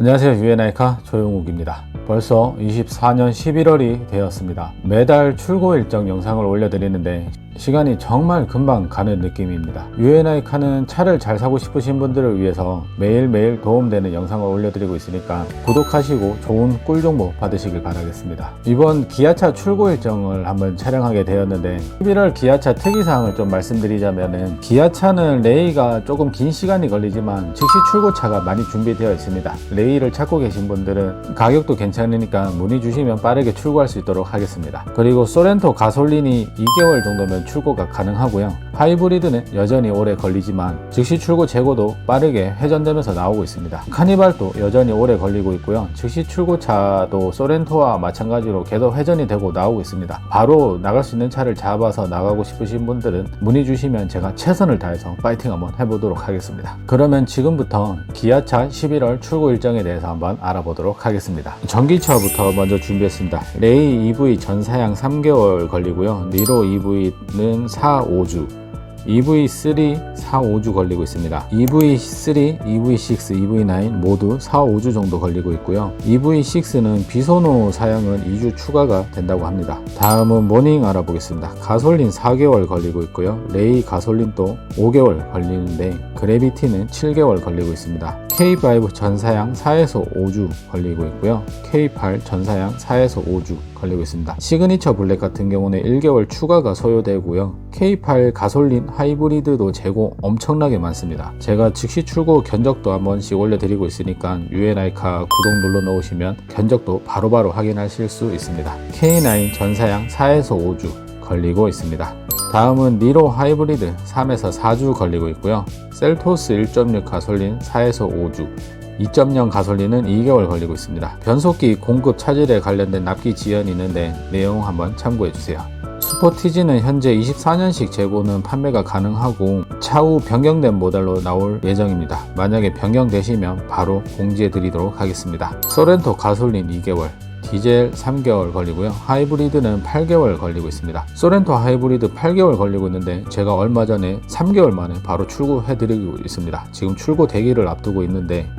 안녕하세요. 유엔아이카 조용욱입니다. 벌써 24년 11월이 되었습니다. 매달 출고 일정 영상을 올려드리는데 시간이 정말 금방 가는 느낌입니다. 유엔아이카는 차를 잘 사고 싶으신 분들을 위해서 매일매일 도움되는 영상을 올려드리고 있으니까 구독하시고 좋은 꿀 정보 받으시길 바라겠습니다. 이번 기아차 출고 일정을 한번 촬영하게 되었는데 11월 기아차 특이사항을 좀 말씀드리자면은 기아차는 레이가 조금 긴 시간이 걸리지만 즉시 출고차가 많이 준비되어 있습니다. 레이를 찾고 계신 분들은 가격도 괜찮 으니까 문의 주시면 빠르게 출고할 수 있도록 하겠습니다. 그리고 소렌토 가솔린이 2개월 정도면 출고가 가능하고요. 하이브리드는 여전히 오래 걸리지만 즉시 출고 재고도 빠르게 회전되면서 나오고 있습니다. 카니발도 여전히 오래 걸리고 있고요. 즉시 출고차도 소렌토와 마찬가지로 계속 회전이 되고 나오고 있습니다. 바로 나갈 수 있는 차를 잡아서 나가고 싶으신 분들은 문의 주시면 제가 최선을 다해서 파이팅 한번 해보도록 하겠습니다. 그러면 지금부터 기아차 11월 출고 일정에 대해서 한번 알아보도록 하겠습니다. 전 기차부터 먼저 준비했습니다. 레이 EV 전사양 3개월 걸리고요. 니로 EV는 4, 5주. EV3 4, 5주 걸리고 있습니다. EV3, EV6, EV9 모두 4, 5주 정도 걸리고 있고요. EV6는 비소노 사양은 2주 추가가 된다고 합니다. 다음은 모닝 알아보겠습니다. 가솔린 4개월 걸리고 있고요. 레이 가솔린도 5개월 걸리는데 그래비티는 7개월 걸리고 있습니다. K5 전사양 4에서 5주 걸리고 있고요. K8 전사양 4에서 5주 걸리고 있습니다. 시그니처 블랙 같은 경우는 1개월 추가가 소요되고요. K8 가솔린 하이브리드도 재고 엄청나게 많습니다. 제가 즉시 출고 견적도 한 번씩 올려드리고 있으니까 유엔아이카 구독 눌러 놓으시면 견적도 바로바로 확인하실 수 있습니다. K9 전사양 4에서 5주 걸리고 있습니다. 다음은 니로 하이브리드 3에서 4주 걸리고 있고요. 셀토스 1.6 가솔린 4에서 5주 2.0 가솔린은 2개월 걸리고 있습니다. 변속기 공급 차질에 관련된 납기 지연이 있는데 내용 한번 참고해 주세요. 슈퍼티지는 현재 24년식 재고는 판매가 가능하고 차후 변경된 모델로 나올 예정입니다. 만약에 변경되시면 바로 공지해 드리도록 하겠습니다. 소렌토 가솔린 2개월, 디젤 3개월 걸리고요. 하이브리드는 8개월 걸리고 있습니다. 소렌토 하이브리드 8개월 걸리고 있는데 제가 얼마 전에 3개월 만에 바로 출고해 드리고 있습니다. 지금 출고 대기를 앞두고 있는데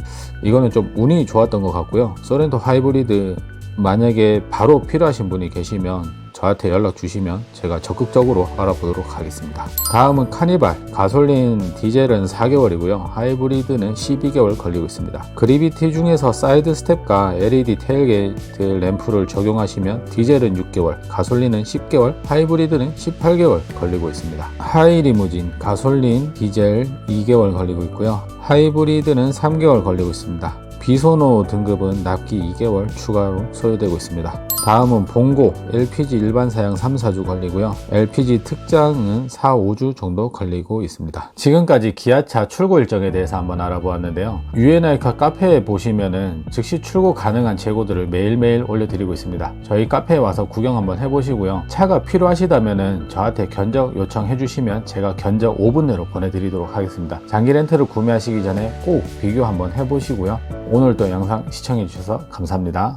이거는 좀 운이 좋았던 것 같고요. 소렌토 하이브리드 만약에 바로 필요하신 분이 계시면 저한테 연락 주시면 제가 적극적으로 알아보도록 하겠습니다. 다음은 카니발, 가솔린 디젤은 4개월이고요. 하이브리드는 12개월 걸리고 있습니다. 그리비티 중에서 사이드 스텝과 LED 테일게이트 램프를 적용하시면 디젤은 6개월, 가솔린은 10개월, 하이브리드는 18개월 걸리고 있습니다. 하이 리무진, 가솔린, 디젤 2개월 걸리고 있고요. 하이브리드는 3개월 걸리고 있습니다. 비소노 등급은 납기 2개월 추가로 소요되고 있습니다. 다음은 봉고 LPG 일반 사양 3, 4주 걸리고요. LPG 특장은 4, 5주 정도 걸리고 있습니다. 지금까지 기아차 출고 일정에 대해서 한번 알아보았는데요. 유엔아이카 카페에 보시면은 즉시 출고 가능한 재고들을 매일매일 올려드리고 있습니다. 저희 카페에 와서 구경 한번 해보시고요. 차가 필요하시다면은 저한테 견적 요청해 주시면 제가 견적 5분 내로 보내드리도록 하겠습니다. 장기 렌트를 구매하시기 전에 꼭 비교 한번 해보시고요. 오늘도 영상 시청해 주셔서 감사합니다.